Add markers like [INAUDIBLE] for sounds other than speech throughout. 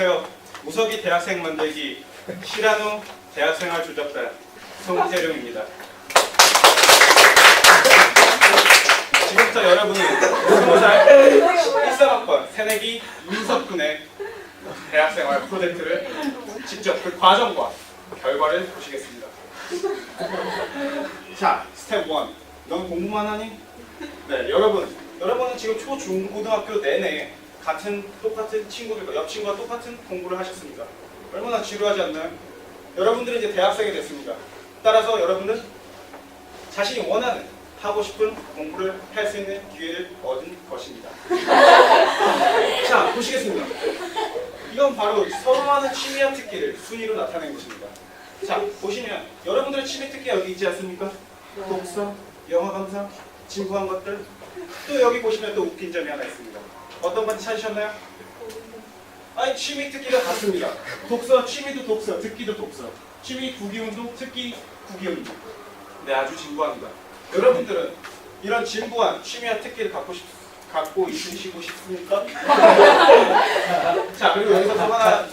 안녕하세요. 우석이 대학생 만들기 시라노 대학생활 조작단 송태룡입니다. 지금부터 여러분은 20살 13학번 새내기 윤석 군의 대학생활 프로젝트를 직접 그 과정과 결과를 보시겠습니다. 자, 스텝 1. 넌 공부만 하니? 네, 여러분. 여러분은 지금 초, 중, 고등학교 내내 같은 똑같은 친구들과 옆 친구와 똑같은 공부를 하셨습니다. 얼마나 지루하지 않나요? 여러분들은 이제 대학생이 됐습니다. 따라서 여러분은 자신이 원하는 하고 싶은 공부를 할 수 있는 기회를 얻은 것입니다. [LAUGHS] 자, 보시겠습니다. 이건 바로 서로하는 취미와 특기를 순위로 나타낸 것입니다. 자, 보시면 여러분들의 취미 특기 여기 있지 않습니까? 독서, 영화 감상, 진부한 것들. 또 여기 보시면 또 웃긴 점이 하나 있습니다. 어떤 건지 찾으셨나요? 아니 취미 특기가 같습니다. 독서, 취미도 독서, 듣기도 독서. 취미 구기 운동, 특기 구기 운동. 네, 아주 진부합니다. 여러분들은 이런 진부한 취미와 특기를 갖고 싶, 갖고 있으시고 싶습니까? [LAUGHS] 자, 그리고 여기서 또 하나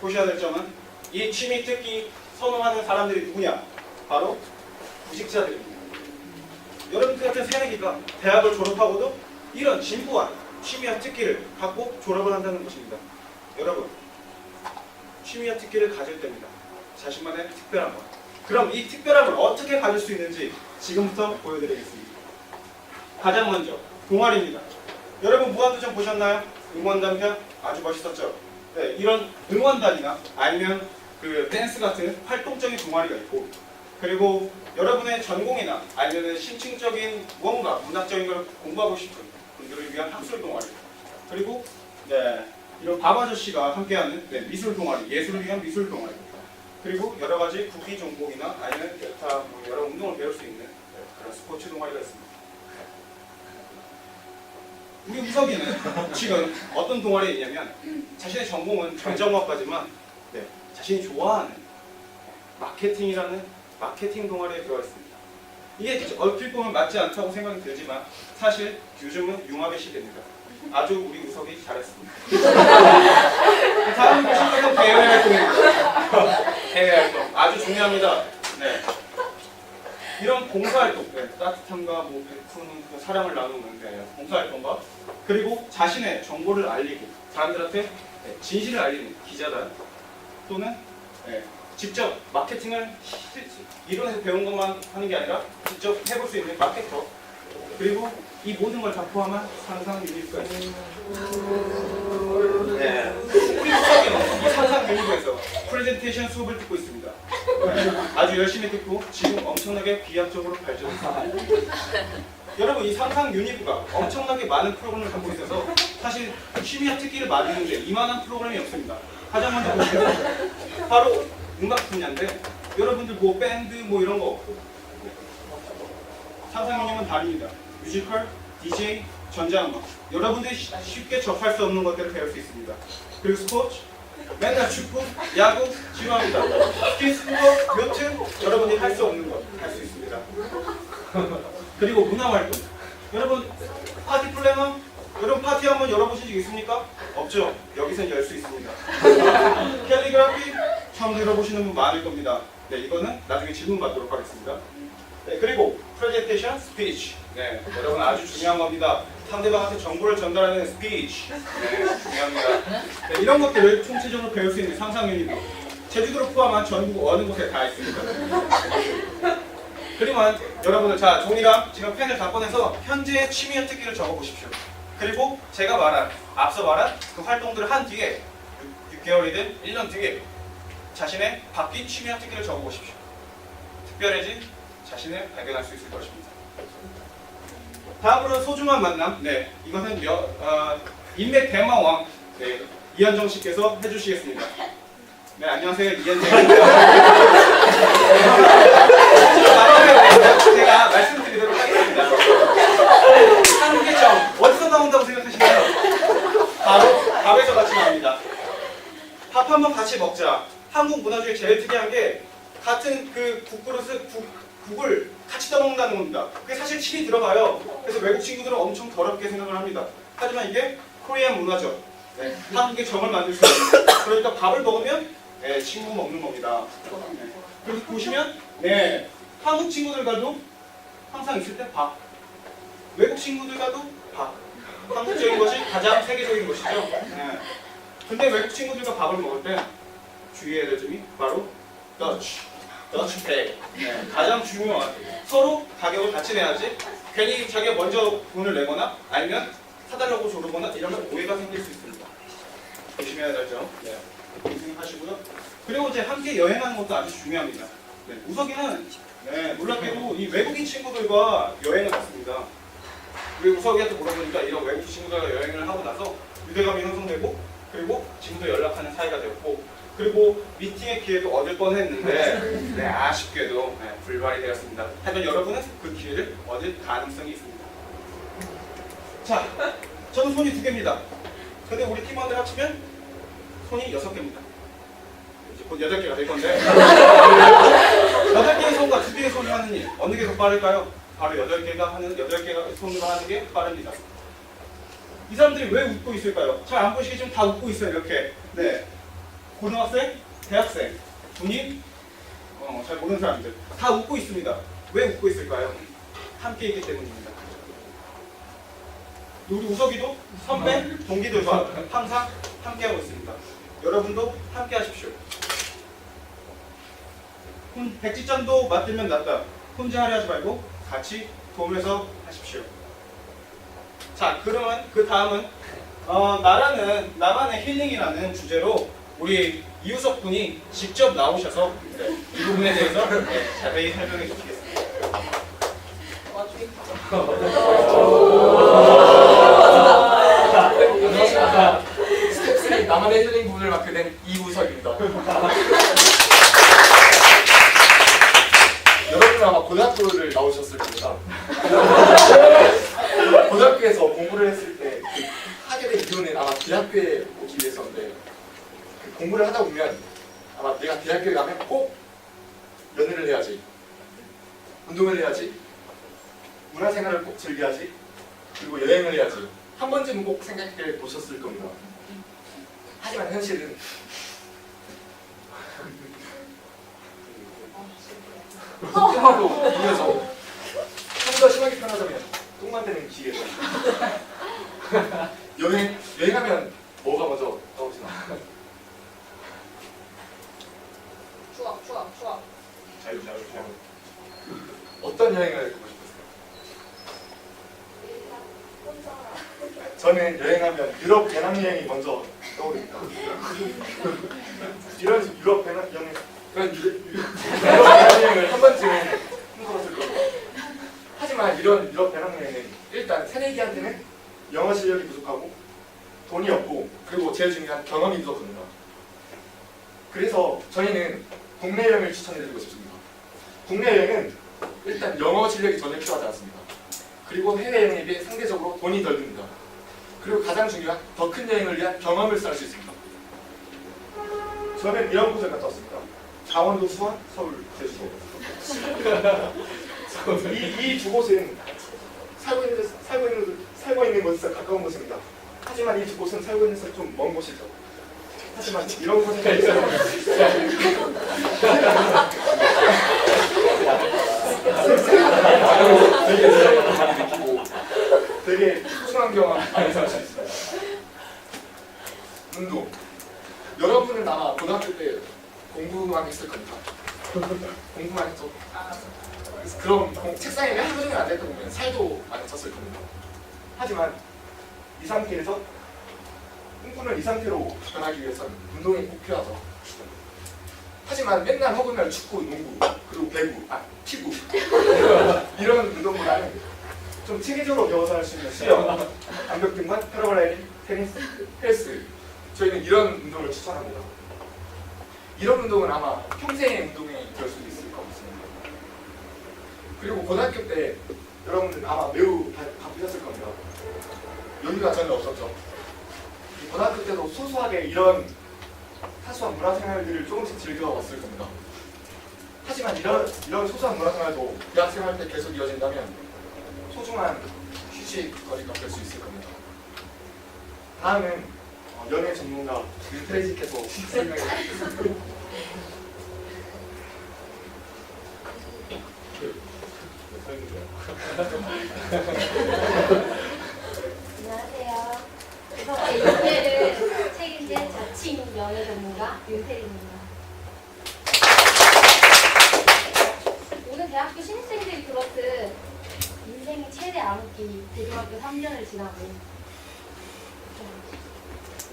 보셔야 될 점은 이 취미 특기 선호하는 사람들이 누구냐? 바로 구직자들입니다. 여러분들 같은 새내기가 대학을 졸업하고도 이런 진부한 취미와 특기를 갖고 졸업을 한다는 것입니다. 여러분, 취미와 특기를 가질 때입니다. 자신만의 특별한 것. 그럼 이 특별함을 어떻게 가질 수 있는지 지금부터 보여드리겠습니다. 가장 먼저 동아리입니다. 여러분 무한도전 보셨나요? 응원단 편 아주 멋있었죠. 네, 이런 응원단이나 아니면 그 댄스 같은 활동적인 동아리가 있고 그리고 여러분의 전공이나 아니면 심층적인 무언가 문학적인 걸 공부하고 싶은 분들을 위한 학술 동아리 그리고 네, 이런 밥 아저씨가 함께하는 네, 미술 동아리 예술을 위한 미술 동아리 그리고 여러 가지 구기 종목이나 아니면 기타 뭐 여러 운동을 배울 수 있는 네, 그런 스포츠 동아리가 있습니다. 우리 우석이는 [LAUGHS] 지금 어떤 동아리에 있냐면 자신의 전공은 전정학과지만 네, 자신이 좋아하는 마케팅이라는 마케팅 동아리에 들어가 있습니다. 이게 얼핏 보면 맞지 않다고 생각이 들지만 사실 요즘은 융합의 시대입니다. 아주 우리 우석이 잘했습니다. 다음 보시면 대외 활동입니다. 해외 활동 아주 중요합니다. 네. 이런 봉사활동, 네, 따뜻함과 뭐 베푸는 그 사랑을 나누는 네, 봉사활동과 그리고 자신의 정보를 알리고 사람들한테 네, 진실을 알리는 기자단 또는 네, 직접 마케팅을 실- 이론에서 배운 것만 하는 게 아니라 직접 해볼 수 있는 마케터 그리고 이 모든 걸 다 포함한 상상 유닛까지 네. 우리 수업에는 이 상상 유닛에서 프레젠테이션 수업을 듣고 있습니다. 아주 열심히 듣고 지금 엄청나게 비약적으로 발전했습니다. 여러분 이 상상 유닛부가 엄청나게 많은 프로그램을 갖고 있어서 사실 취미와 특기를 만드는데 이만한 프로그램이 없습니다. 가장 먼저 보시면 바로 음악 분야인데 여러분들 뭐 밴드 뭐 이런 거 없고 유닛은 다릅니다. 뮤지컬, DJ, 전자음악 여러분들이 쉬- 쉽게 접할 수 없는 것들을 배울 수 있습니다. 그리고 스포츠, 맨날 축구, 야구, 지루합니다. 스키스쿠버, 요트 여러분이 할 수 없는 것 할 수 있습니다. [LAUGHS] 그리고 문화활동 여러분 파티 플래너 여러분 파티 한번 열어보신 적 있습니까? 없죠? 여기선 열 수 있습니다. [LAUGHS] 캘리그라피 처음 들어보시는 분 많을 겁니다. 네, 이거는 나중에 질문 받도록 하겠습니다. 네, 그리고 프레젠테이션 스피치. 네, 여러분 아주 중요한 겁니다. 상대방한테 정보를 전달하는 스피치. 네, 중요합니다. 네, 이런 것들을 총체적으로 배울 수 있는 상상 유닛도 제주도를 포함한 전국 어느 곳에 다 있습니다. 그리고만 여러분들 자 종이랑 지금 펜을 다 꺼내서 현재의 취미와 특기를 적어보십시오. 그리고 제가 말한 앞서 말한 그 활동들을 한 뒤에 6, 개월이든 1년 뒤에 자신의 바뀐 취미와 특기를 적어보십시오. 특별해진 자신을 발견할 수 있을 것입니다. 다음으로 소중한 만남. 네, 이것은 여, 어, 인맥 대마왕 네, 이현정 씨께서 해주시겠습니다. 네, 안녕하세요 이현정입니다. [LAUGHS] 제가 말씀드리도록 하겠습니다. 한국의 점 어디서 나온다고 생각하시나요? 바로 밥에서 같이 나옵니다. 밥 한번 같이 먹자. 한국 문화 중에 제일 특이한 게 같은 그 국그릇을 국, 국을 같이 떠먹는다는 겁니다. 그게 사실 침이 들어가요. 그래서 외국 친구들은 엄청 더럽게 생각을 합니다. 하지만 이게 코리안 문화죠. 네, 한국의 점을 만들 수 있는 그러니까 밥을 먹으면 네, 친구 먹는 겁니다. 네. 그래서 보시면 네 한국 친구들과도 항상 있을 때 밥. 외국 친구들과도 밥. 한국적인 것이 가장 세계적인 것이죠. 네. 근데 외국 친구들과 밥을 먹을 때 주의해야 될 점이 바로 Dutch. Dutch. 네, 가장 중요한 서로 가격을 같이 내야지 괜히 자기가 먼저 돈을 내거나 아니면 사달라고 조르거나 이러면 오해가 생길 수 있습니다. 조심해야 될 점. 네. 생각하시고요. 그리고 이제 함께 여행하는 것도 아주 중요합니다. 네, 우석이는 네, 놀랍게도 이 외국인 친구들과 여행을 갔습니다. 우리 우석이한테 물어보니까 이런 외국 친구들과 여행을 하고 나서 유대감이 형성되고 그리고 지금도 연락하는 사이가 되었고 그리고 미팅의 기회도 얻을 뻔했는데 네, 아쉽게도 네, 불발이 되었습니다. 하지만 여러분은 그 기회를 얻을 가능성이 있습니다. 자, 저는 손이 두 개입니다. 근데 우리 팀원들 합치면 손이 여섯 개입니다. 이제 곧 여덟 개가 될 건데 [LAUGHS] 여덟 개의 손과 두 개의 손이 하는 일 어느 게 더 빠를까요? 바로 여덟 개가 하는 여덟 개가 손으로 하는 게 빠릅니다. 이 사람들이 왜 웃고 있을까요? 잘 안 보시겠지만 다 웃고 있어요 이렇게. 네. 고등학생, 대학생, 군인, 어, 잘 모르는 사람들 다 웃고 있습니다. 왜 웃고 있을까요? 함께 있기 때문입니다. 우리 우석이도 선배, 동기들 과 항상 함께하고 있습니다. 여러분도 함께 하십시오. 혼- 백지장도 맞들면 낫다. 혼자 하려 하지 말고 같이 도움해서 하십시오. 자, 그러면 그 다음은 어, 나라는 나만의 힐링이라는 주제로 우리 이우석 분이 직접 나오셔서 네, 이 부분에 대해서 네, 자세히 설명해 주시겠습니다. 안녕하십니까. 스텝 3 나만의 힐링 부분을 맡게 된 이우석입니다. 여러분은 아마 고등학교를 나오셨을 겁니다. [LAUGHS] 공부를 했을 때 그 하게 된 이유는 아마 대학교에 오기 위해서인데 그 공부를 하다 보면 아마 내가 대학교에 가면 꼭 연애를 해야지 운동을 해야지 문화생활을 꼭 즐겨야지 그리고 여행을 해야지 한 번쯤은 꼭 생각해 보셨을 겁니다. 하지만 현실은 똥마도 이어서 좀 더 심하게 표현하자면 똥 만드는 기계죠. [LAUGHS] 여행 여행하면 뭐가 먼저 떠오르시나? 추억, 추억, 추억. 자유, 자유, 자유. 어떤 여행을 가고 싶으세요? 저는 여행하면 유럽 배낭 여행이 먼저 떠오릅니다. [LAUGHS] 이런 유럽 배낭 여행, 그런 유- 유럽 배낭 여행을 한 번쯤은. 하지만 이런 유럽 배낭여행은 일단 새내기한테는 영어 실력이 부족하고 돈이 없고 그리고 제일 중요한 경험이 부족합니다. 그래서 저희는 국내 여행을 추천해드리고 싶습니다. 국내 여행은 일단 영어 실력이 전혀 필요하지 않습니다. 그리고 해외여행에 비해 상대적으로 돈이 덜 듭니다. 그리고 가장 중요한 더 큰 여행을 위한 경험을 쌓을 수 있습니다. 저는 이런 곳을 갔다 왔습니다. 강원도 수원, 서울, 제주도. [LAUGHS] 이두 곳은 살고 있는 데서- 살고 있는 곳- 살고 있는 곳에서 가까운 곳입니다. 하지만 이두 곳은 살고 있는 데서 좀 먼 곳이죠. 하지만 이런 곳에 되게 많이 느끼고 되게 소중한 경험 많이 살수 있어요. 운동. 여러분은 아마 고등학교 때 공부만 했을 겁니다. 공부만 했죠. 그럼 공- 책상에 하루 종일 앉아있다 보면 살도 많이 쪘을 겁니다. 하지만 이 상태에서 꿈꾸는 이 상태로 변하기 위해서는 운동이 꼭 필요하죠. 하지만 맨날 허구날 축구, 농구, 그리고 배구, 아 피구 [LAUGHS] 이런 운동보다는 좀 체계적으로 배워서 할 수 있는 수영, 암벽 등반, 패러글라이딩, 테니스, 헬스 저희는 이런 운동을 추천합니다. 이런 운동은 아마 평생의 운동이 될 수도 있을 것 같습니다. 그리고 고등학교 때 여러분들 아마 매우 바- 바쁘셨을 겁니다. 여유가 전혀 없었죠. 고등학교 때도 소소하게 이런 사소한 문화생활들을 조금씩 즐겨왔을 겁니다. 하지만 이런, 이런 소소한 문화생활도 대학생활 때 계속 이어진다면 소중한 휴식거리가 될 수 있을 겁니다. 다음은 어, 어, 연애 전문가 윤태식께서 [LAUGHS] 설명해 주셨습니다. 안녕하세요. 그래서 연애를 책임진 자칭 연애 전문가 윤태리입니다. 오늘 대학교 신입생들이 그렇듯 인생의 최대 암흑기 고등학교 3년을 지나고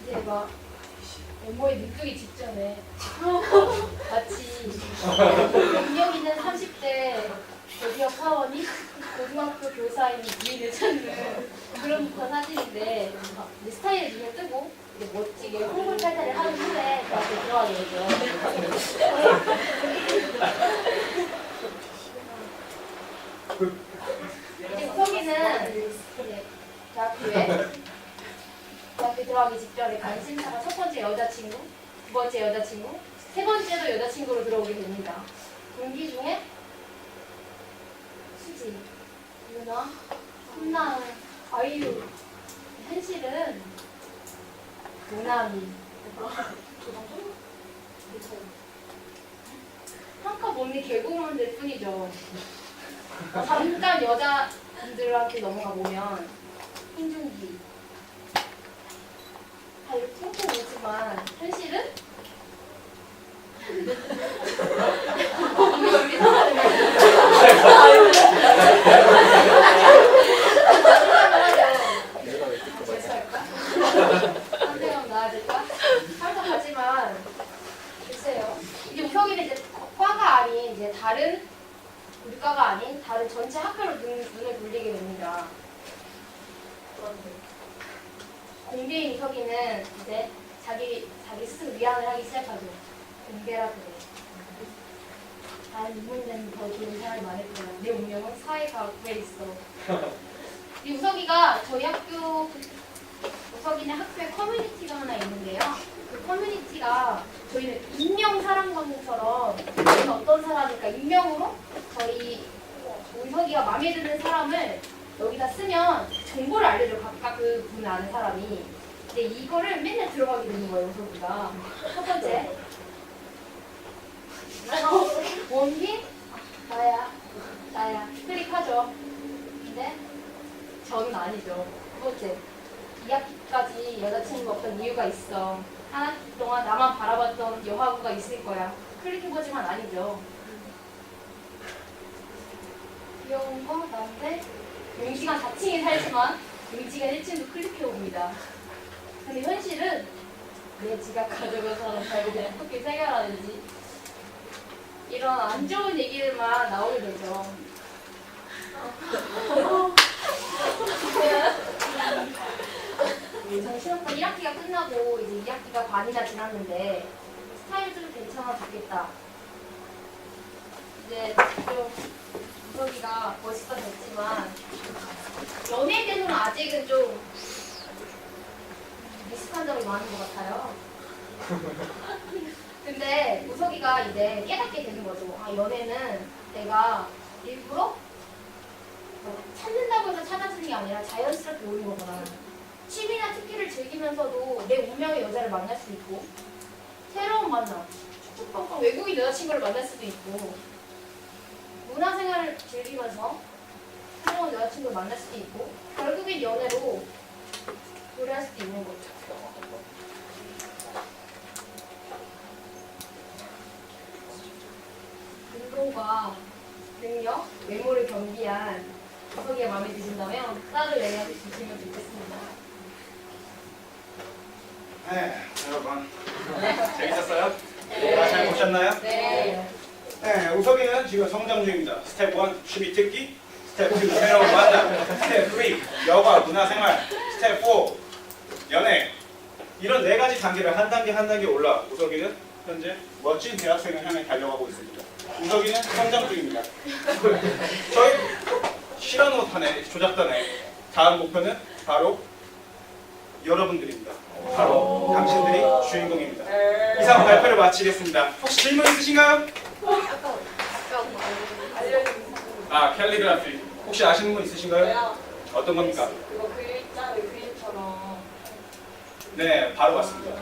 이제 막 외모에 눈뜨기 직전에 마치 능력 있는 30대 대기업 사원이 고등학교 교사인 부인을 찾는 그런 듯한 사진인데 이제 스타일이 눈에 뜨고 이제 멋지게 홍보탈탈을 하는 후에 저한테 들어가게 되죠. 이제 우석이는 대학교에 대학교 들어가기 직전에 관심사가 첫 번째 여자친구, 두 번째 여자친구, 세 번째도 여자친구로 들어오게 됩니다. 동기 중에 수지, 유나, 한나, 아이유, 현실은 모나미. 한껏 언니 개그우먼들 뿐이죠. 잠깐 여자분들한테 넘어가 보면 hin중기. 다 이렇게 퉁퉁 오지만 현실은? [LAUGHS] 사람은 [LAUGHS] 내가 왜 듣고 말이야? 재수할까? 한대만 나야 될까? 항상 하지만 글쎄요. 이제 우석이는 이제 과가 아닌 다른 우리 과가 아닌 다른 전체 학교로 눈, 눈을 돌리게 됩니다. 그런데 공대인 우석이는 이제 자기 자기 스스로 위안을 하기 시작하죠. 그래. 나 는이 문제는 더 좋은 사람이 많을 거야. 내 운명은 사회과학부에 있어. [LAUGHS] 이 우석이가 저희 학교 우석이네 학교에 커뮤니티가 하나 있는데요. 그 커뮤니티가 저희는 익명 사랑방처럼 저희는 어떤 사람일까 익명으로 저희 우석이가 마음에 드는 사람을 여기다 쓰면 정보를 알려줘 각각 그 분을 아는 사람이. 근데 이거를 맨날 들어가게 되는 거예요 우석이가. 첫 번째 원빈 나야 나야 클릭하죠. 근데 저는 아니죠. 두 번째, 2학기까지 여자친구가 없던 이유가 있어. 한 학기 동안 나만 바라봤던 여하구가 있을 거야. 클릭해보지만 아니죠. 귀여운 거, 나한테 용지가 4층에 살지만 용지가 1층도 클릭해옵니다. 근데 현실은 내 지갑 가져가서 결국에 어떻게 해결하는지 이런 안 좋은 얘기들만 나오게 되죠. 정신학과 1학기가 끝나고 이제 2학기가 반이나 지났는데 스타일 좀 괜찮아졌겠다. 이제 좀 구석이가 멋있어졌지만 연애에 대해서는 아직은 좀 미숙한 점이 많은 것 같아요. [LAUGHS] 근데 우석이가 이제 깨닫게 되는 거죠. 아 연애는 내가 일부러 뭐 찾는다고 해서 찾아주는 게 아니라 자연스럽게 오는 거구나. 취미나 특기를 즐기면서도 내 운명의 여자를 만날 수 있고 새로운 만남, 축축뻥뻥 외국인 여자친구를 만날 수도 있고 문화생활을 즐기면서 새로운 여자친구를 만날 수도 있고 결국엔 연애로 노래할 수도 있는 거죠. 운동과 능력, 외모를 겸비한 구석이가 마음에 드신다면 딸을 내야지 주시면 좋겠습니다. 네, 여러분 재밌었어요? 아, 잘 보셨나요? 네. 네, 우석이는 지금 성장 중입니다. 스텝 1 취미 특기, 스텝 2 새로운 만남, 스텝 3 여가 문화생활, 스텝 4 연애 이런 네 가지 단계를 한 단계 한 단계 올라 우석이는 현재 멋진 대학생을 향해 달려가고 있습니다. 우석이는 성장 중입니다. 저희 실현호탄의 조작단의 다음 목표는 바로 여러분들입니다. 바로 당신들이 주인공입니다. 이상 발표를 마치겠습니다. 혹시 질문 있으신가요? 아 캘리그라피 혹시 아시는 분 있으신가요? 어떤 겁니까? 그거 글자를 그림처럼 네, 바로 맞습니다.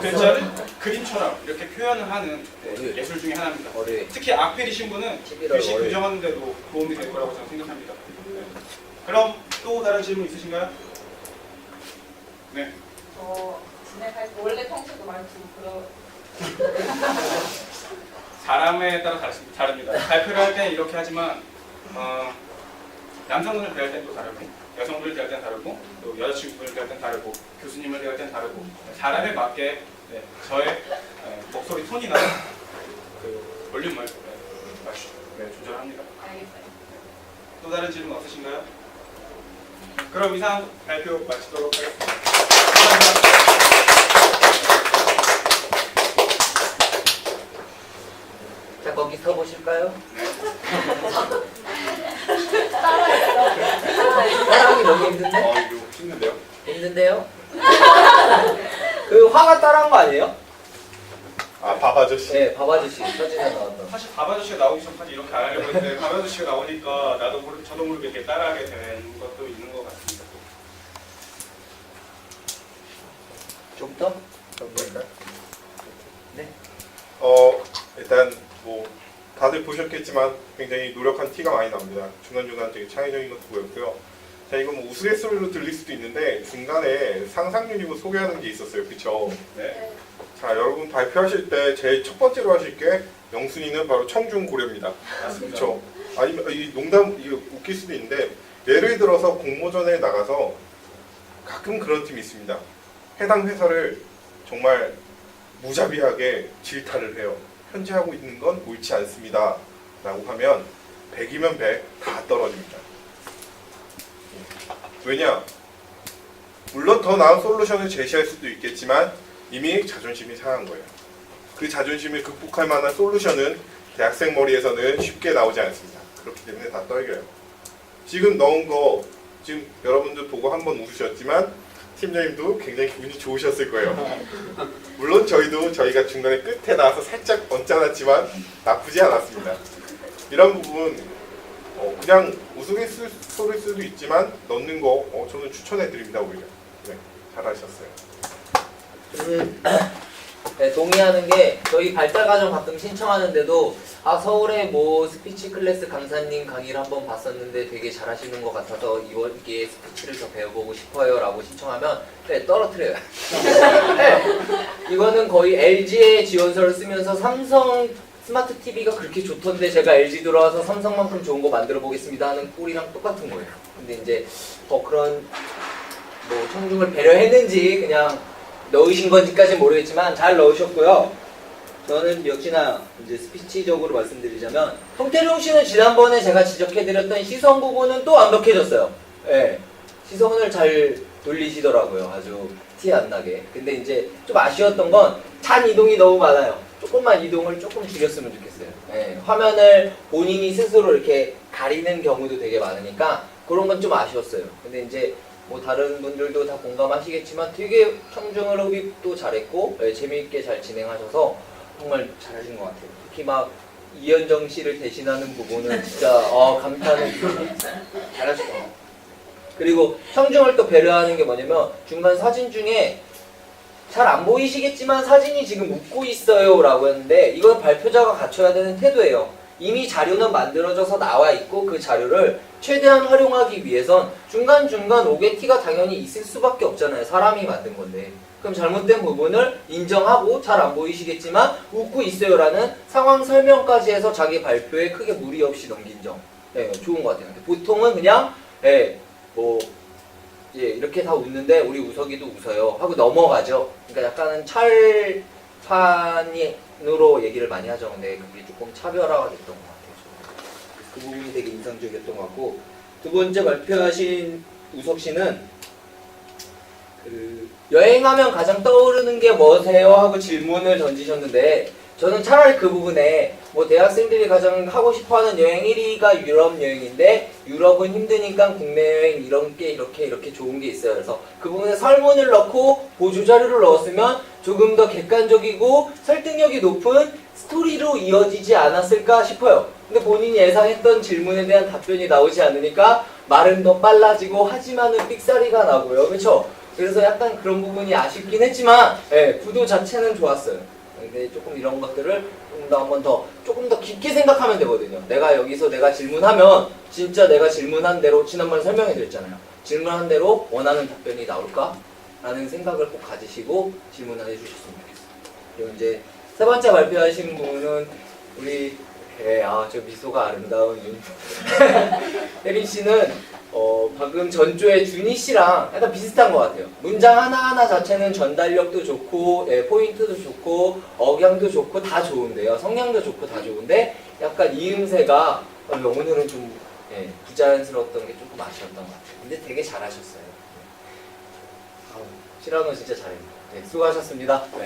글자를 그림처럼 이렇게 표현을 하는 네. 예술 중에 하나입니다. 월요일. 특히 악필이신 분은 11월 글씨 월요일. 교정하는 데도 도움이 될 거라고 저는 생각합니다. 네. 그럼 또 다른 질문 있으신가요? 네. 저 진행할 때 원래 평소도 말투 그런 사람에 따라 다르, 다릅니다. 발표를 할때 이렇게 하지만 어, 남성분을 대할 땐또 다르고 여성분을 대할 땐 다르고 또 여자친구분을 대할 땐 다르고 교수님을 대할 땐 다르고 사람에 맞게 네, 저의 네, 목소리 톤이나 그 볼륨을 네, 맞추, 네, 조절합니다. 알겠어요. 또 다른 질문 없으신가요? 그럼 이상 발표 마치도록 하겠습니다. 감사합니다. 자 거기 서 보실까요? 따라했어. 따라하기 너무 힘든데? 어 이거 힘든데요? 힘든데요? [LAUGHS] 그 화가 따라한 거 아니에요? 아 밥 아저씨. 네, 밥 아저씨 사진에 나왔던. 사실 밥 아저씨가 나오기 전까지 이렇게 안 하려고 했는데 밥 아저씨가 나오니까 나도 모르, 저도 모르게 이렇게 따라하게 되는 것도 있는 것 같습니다. 좀 더? 정도인가요? 네. 어 일단 뭐 다들 보셨겠지만 굉장히 노력한 티가 많이 납니다. 중간중간 되게 창의적인 것도 보였고요. 자 이건 뭐 우스갯소리로 들릴 수도 있는데 중간에 상상률이고 소개하는 게 있었어요. 그쵸? 네. 자 여러분 발표하실 때 제일 첫 번째로 하실 게 영순이는 바로 청중 고려입니다. 맞습니다. 그렇죠. 아니면 이 농담 이거 웃길 수도 있는데 예를 들어서 공모전에 나가서 가끔 그런 팀이 있습니다. 해당 회사를 정말 무자비하게 질타를 해요. 현재 하고 있는 건 옳지 않습니다. 라고 하면 100이면 100 다 떨어집니다. 왜냐? 물론 더 나은 솔루션을 제시할 수도 있겠지만 이미 자존심이 상한 거예요. 그 자존심을 극복할 만한 솔루션은 대학생 머리에서는 쉽게 나오지 않습니다. 그렇기 때문에 다 떨겨요. 지금 넣은 거 지금 여러분들 보고 한번 웃으셨지만 팀장님도 굉장히 기분이 좋으셨을 거예요. 물론 저희도 저희가 중간에 끝에 나와서 살짝 언짢았지만 나쁘지 않았습니다. 이런 부분 어, 그냥 우스갯소리일 수도 있지만 넣는 거 어, 저는 추천해 드립니다 오히려. 네, 잘하셨어요. [CLEARS THROAT] 네, 동의하는 게 저희 발달 과정 가끔 신청하는데도 아 서울에 뭐 스피치 클래스 강사님 강의를 한번 봤었는데 되게 잘하시는 것 같아서 이번기에 스피치를 더 배워보고 싶어요라고 신청하면 네 떨어뜨려요. [LAUGHS] 네, 이거는 거의 LG의 지원서를 쓰면서 삼성 스마트 TV가 그렇게 좋던데 제가 LG 들어와서 삼성만큼 좋은 거 만들어 보겠습니다 하는 꼴이랑 똑같은 거예요. 근데 이제 어 그런 뭐 청중을 배려했는지 그냥 넣으신 건지까지는 모르겠지만 잘 넣으셨고요. 저는 역시나 이제 스피치적으로 말씀드리자면 송태룡 씨는 지난번에 제가 지적해드렸던 시선 부분은 또 완벽해졌어요. 예. 시선을 잘 돌리시더라고요. 아주 티 안 나게. 근데 이제 좀 아쉬웠던 건잔 이동이 너무 많아요. 조금만 이동을 조금 줄였으면 좋겠어요. 예. 화면을 본인이 스스로 이렇게 가리는 경우도 되게 많으니까 그런 건 좀 아쉬웠어요. 근데 이제 뭐 다른 분들도 다 공감하시겠지만 되게 청중을 흡입도 잘했고 예, 재미있게 잘 진행하셔서 정말 잘하신 것 같아요. 특히 막 이현정 씨를 대신하는 부분은 진짜 어, 감탄을 같아요. 그리고 청중을 또 배려하는 게 뭐냐면 중간 사진 중에 잘 안 보이시겠지만 사진이 지금 웃고 있어요 라고 했는데 이건 발표자가 갖춰야 되는 태도예요. 이미 자료는 만들어져서 나와 있고 그 자료를 최대한 활용하기 위해선 중간중간 오게티가 당연히 있을 수밖에 없잖아요. 사람이 만든 건데. 그럼 잘못된 부분을 인정하고 잘 안 보이시겠지만 웃고 있어요라는 상황 설명까지 해서 자기 발표에 크게 무리 없이 넘긴 점. 네, 좋은 것 같아요. 보통은 그냥 예, 뭐 예, 이렇게 다 웃는데 우리 우석이도 웃어요 하고 넘어가죠. 그러니까 약간은 찰판으로 얘기를 많이 하죠. 근데 그게 조금 차별화가 됐던 것 같아요. 그 부분이 되게 인상적이었던 것 같고 두 번째 발표하신 우석 씨는 그 여행하면 가장 떠오르는 게 뭐세요? 하고 질문을 던지셨는데 저는 차라리 그 부분에 뭐 대학생들이 가장 하고 싶어하는 여행 1위가 유럽 여행인데 유럽은 힘드니까 국내 여행 이런 게 이렇게 이렇게 좋은 게 있어요. 그래서 그 부분에 설문을 넣고 보조 자료를 넣었으면 조금 더 객관적이고 설득력이 높은 스토리로 이어지지 않았을까 싶어요. 근데 본인이 예상했던 질문에 대한 답변이 나오지 않으니까 말은 더 빨라지고 하지만은 삑사리가 나고요. 그렇죠? 그래서 약간 그런 부분이 아쉽긴 했지만 예, 구도 자체는 좋았어요. 근데 조금 이런 것들을 조금 더 한번 더 조금 더 깊게 생각하면 되거든요. 내가 여기서 내가 질문하면 진짜 내가 질문한 대로 지난번에 설명해 드렸잖아요. 질문한 대로 원하는 답변이 나올까? 라는 생각을 꼭 가지시고 질문을 해주셨으면 좋겠어요. 그리고 이제 세 번째 발표하신 분은 우리 예, 아, 저 미소가 아름다운 윤 [LAUGHS] 혜린 씨는 어, 방금 전조의 준희 씨랑 약간 비슷한 것 같아요. 문장 하나하나 자체는 전달력도 좋고, 예, 포인트도 좋고, 억양도 좋고, 다 좋은데요. 성량도 좋고, 다 좋은데, 약간 이음새가 어, 오늘은 좀 예, 부자연스러웠던 게 조금 아쉬웠던 것 같아요. 근데 되게 잘하셨어요. 아, 시라노 진짜 잘했네요. 네, 수고하셨습니다. 네.